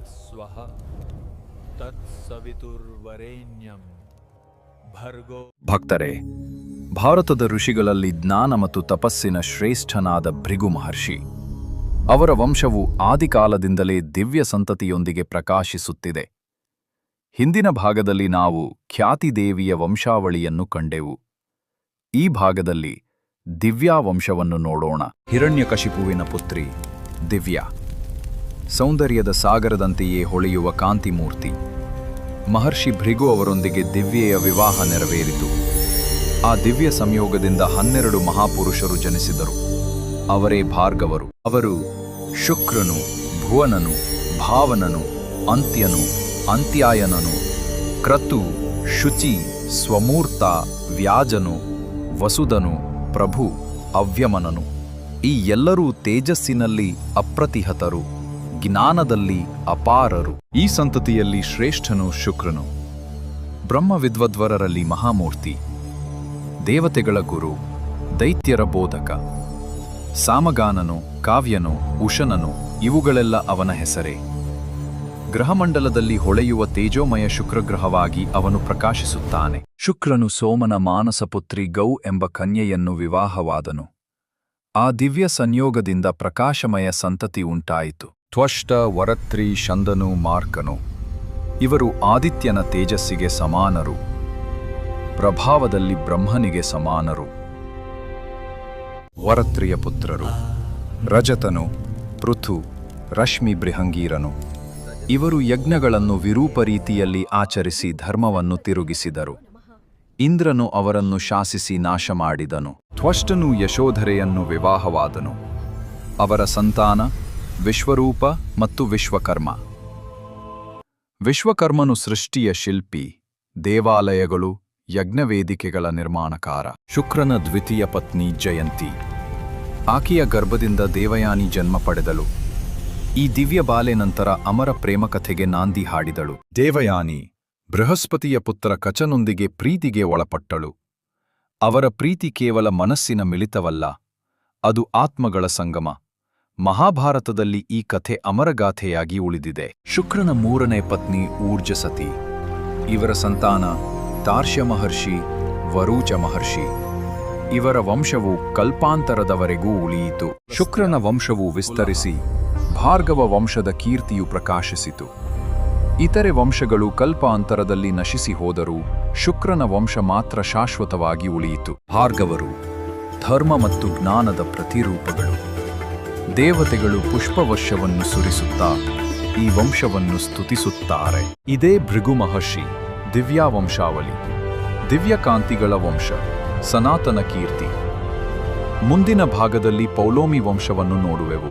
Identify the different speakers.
Speaker 1: ಸ್ವಃ ತತ್ಸವಿತುರ್ವರೇಣ್ಯಂ ಭರ್ಗೋ
Speaker 2: ಭಕ್ತರೇ, ಭಾರತದ ಋಷಿಗಳಲ್ಲಿ ಜ್ಞಾನ ಮತ್ತು ತಪಸ್ಸಿನ ಶ್ರೇಷ್ಠನಾದ ಭೃಗು ಮಹರ್ಷಿ. ಅವರ ವಂಶವು ಆದಿಕಾಲದಿಂದಲೇ ದಿವ್ಯ ಸಂತತಿಯೊಂದಿಗೆ ಪ್ರಕಾಶಿಸುತ್ತಿದೆ. ಹಿಂದಿನ ಭಾಗದಲ್ಲಿ ನಾವು ಖ್ಯಾತಿದೇವಿಯ ವಂಶಾವಳಿಯನ್ನು ಕಂಡೆವು. ಈ ಭಾಗದಲ್ಲಿ ದಿವ್ಯಾ ವಂಶವನ್ನು ನೋಡೋಣ. ಹಿರಣ್ಯಕಶಿಪುವಿನ ಪುತ್ರಿ ದಿವ್ಯಾ. ಸೌಂದರ್ಯದ ಸಾಗರದಂತೆಯೇ ಹೊಳೆಯುವ ಕಾಂತಿಮೂರ್ತಿ. ಮಹರ್ಷಿ ಭೃಗು ಅವರೊಂದಿಗೆ ದಿವ್ಯೆಯ ವಿವಾಹ ನೆರವೇರಿತು. ಆ ದಿವ್ಯ ಸಂಯೋಗದಿಂದ ಹನ್ನೆರಡು ಮಹಾಪುರುಷರು ಜನಿಸಿದರು. ಅವರೇ ಭಾರ್ಗವರು. ಅವರು ಶುಕ್ರನು, ಭುವನನು, ಭಾವನನು, ಅಂತ್ಯನು, ಅಂತ್ಯಾಯನನು, ಕ್ರತು, ಶುಚಿ, ಸ್ವಮೂರ್ತ, ವ್ಯಾಜನು ವಸುದನು ಪ್ರಭು, ಅವ್ಯಮನನು. ಈ ಎಲ್ಲರೂ ತೇಜಸ್ಸಿನಲ್ಲಿ ಅಪ್ರತಿಹತರು. ಜ್ಞಾನದಲ್ಲಿ ಅಪಾರರು. ಈ ಸಂತತಿಯಲ್ಲಿ ಶ್ರೇಷ್ಠನು ಶುಕ್ರನು. ಬ್ರಹ್ಮವಿದ್ವದ್ವರರಲ್ಲಿ ಮಹಾಮೂರ್ತಿ. ದೇವತೆಗಳ ಗುರು. ದೈತ್ಯರ ಬೋಧಕ. ಸಾಮಗಾನನು, ಕಾವ್ಯನು, ಉಷನನು, ಇವುಗಳೆಲ್ಲ ಅವನ ಹೆಸರೇ. ಗ್ರಹಮಂಡಲದಲ್ಲಿ ಹೊಳೆಯುವ ತೇಜೋಮಯ ಶುಕ್ರಗ್ರಹವಾಗಿ ಅವನು ಪ್ರಕಾಶಿಸುತ್ತಾನೆ. ಶುಕ್ರನು ಸೋಮನ ಮಾನಸಪುತ್ರಿ ಗೌ ಎಂಬ ಕನ್ಯೆಯನ್ನು ವಿವಾಹವಾದನು. ಆ ದಿವ್ಯ ಸಂಯೋಗದಿಂದ ಪ್ರಕಾಶಮಯ ಸಂತತಿ ಉಂಟಾಯಿತು. ತ್ವಷ್ಟ ವರತ್ರಿ ಶಂದನು ಮಾರ್ಕನು. ಇವರು ಆದಿತ್ಯನ ತೇಜಸ್ಸಿಗೆ ಸಮಾನರು. ಪ್ರಭಾವದಲ್ಲಿ ಬ್ರಹ್ಮನಿಗೆ ಸಮಾನರು. ವರತ್ರಿಯ ಪುತ್ರರು. ರಜತನು, ಪೃಥು, ರಶ್ಮಿ ಬೃಹಂಗೀರನು. ಇವರು ಯಜ್ಞಗಳನ್ನು ವಿರೂಪ ರೀತಿಯಲ್ಲಿ ಆಚರಿಸಿ ಧರ್ಮವನ್ನು ತಿರುಗಿಸಿದರು. ಇಂದ್ರನು ಅವರನ್ನು ಶಾಸಿಸಿ ನಾಶ ಮಾಡಿದನು ತ್ವಷ್ಟನು ಯಶೋಧರೆಯನ್ನು ವಿವಾಹವಾದನು. ಅವರ ಸಂತಾನ ವಿಶ್ವರೂಪ ಮತ್ತು ವಿಶ್ವಕರ್ಮ. ವಿಶ್ವಕರ್ಮನು ಸೃಷ್ಟಿಯ ಶಿಲ್ಪಿ, ದೇವಾಲಯಗಳು, ಯಜ್ಞವೇದಿಕೆಗಳ ನಿರ್ಮಾಣಕಾರ. ಶುಕ್ರನ ದ್ವಿತೀಯ ಪತ್ನಿ ಜಯಂತಿ. ಆಕೆಯ ಗರ್ಭದಿಂದ ದೇವಯಾನಿ ಜನ್ಮ ಪಡೆದಳು. ಈ ದಿವ್ಯ ಬಾಲೆ ನಂತರ ಅಮರ ಪ್ರೇಮಕಥೆಗೆ ನಾಂದಿ ಹಾಡಿದಳು. ದೇವಯಾನಿ, ಬೃಹಸ್ಪತಿಯ ಪುತ್ರ ಕಚನೊಂದಿಗೆ ಪ್ರೀತಿಗೆ ಒಳಪಟ್ಟಳು. ಅವರ ಪ್ರೀತಿ ಕೇವಲ ಮನಸ್ಸಿನ ಮಿಳಿತವಲ್ಲ, ಅದು ಆತ್ಮಗಳ ಸಂಗಮ. ಮಹಾಭಾರತದಲ್ಲಿ ಈ ಕಥೆ ಅಮರಗಾಥೆಯಾಗಿ ಉಳಿದಿದೆ. ಶುಕ್ರನ ಮೂರನೇ ಪತ್ನಿ ಊರ್ಜಸತಿ, ಇವರ ಸಂತಾನ ತಾರ್ಷ್ಯ ಮಹರ್ಷಿ ವರೂಚ ಮಹರ್ಷಿ. ಇವರ ವಂಶವು ಕಲ್ಪಾಂತರದವರೆಗೂ ಉಳಿಯಿತು. ಶುಕ್ರನ ವಂಶವು ವಿಸ್ತರಿಸಿ ಭಾರ್ಗವ ವಂಶದ ಕೀರ್ತಿಯು ಪ್ರಕಾಶಿಸಿತು. ಇತರೆ ವಂಶಗಳು ಕಲ್ಪಾಂತರದಲ್ಲಿ ನಶಿಸಿ ಹೋದರೂ ಶುಕ್ರನ ವಂಶ ಮಾತ್ರ ಶಾಶ್ವತವಾಗಿ ಉಳಿಯಿತು. ಭಾರ್ಗವರು ಧರ್ಮ ಮತ್ತು ಜ್ಞಾನದ ಪ್ರತಿರೂಪಗಳು. ದೇವತೆಗಳು ಪುಷ್ಪವರ್ಷವನ್ನು ಸುರಿಸುತ್ತಾ ಈ ವಂಶವನ್ನು ಸ್ತುತಿಸುತ್ತಾರೆ. ಇದೇ ಭೃಗು ಮಹರ್ಷಿ ದಿವ್ಯಾ ವಂಶಾವಳಿ ದಿವ್ಯಕಾಂತಿಗಳ ವಂಶ, ಸನಾತನ ಕೀರ್ತಿ. ಮುಂದಿನ ಭಾಗದಲ್ಲಿ ಪೌಲೋಮಿ ವಂಶವನ್ನು ನೋಡುವೆವು.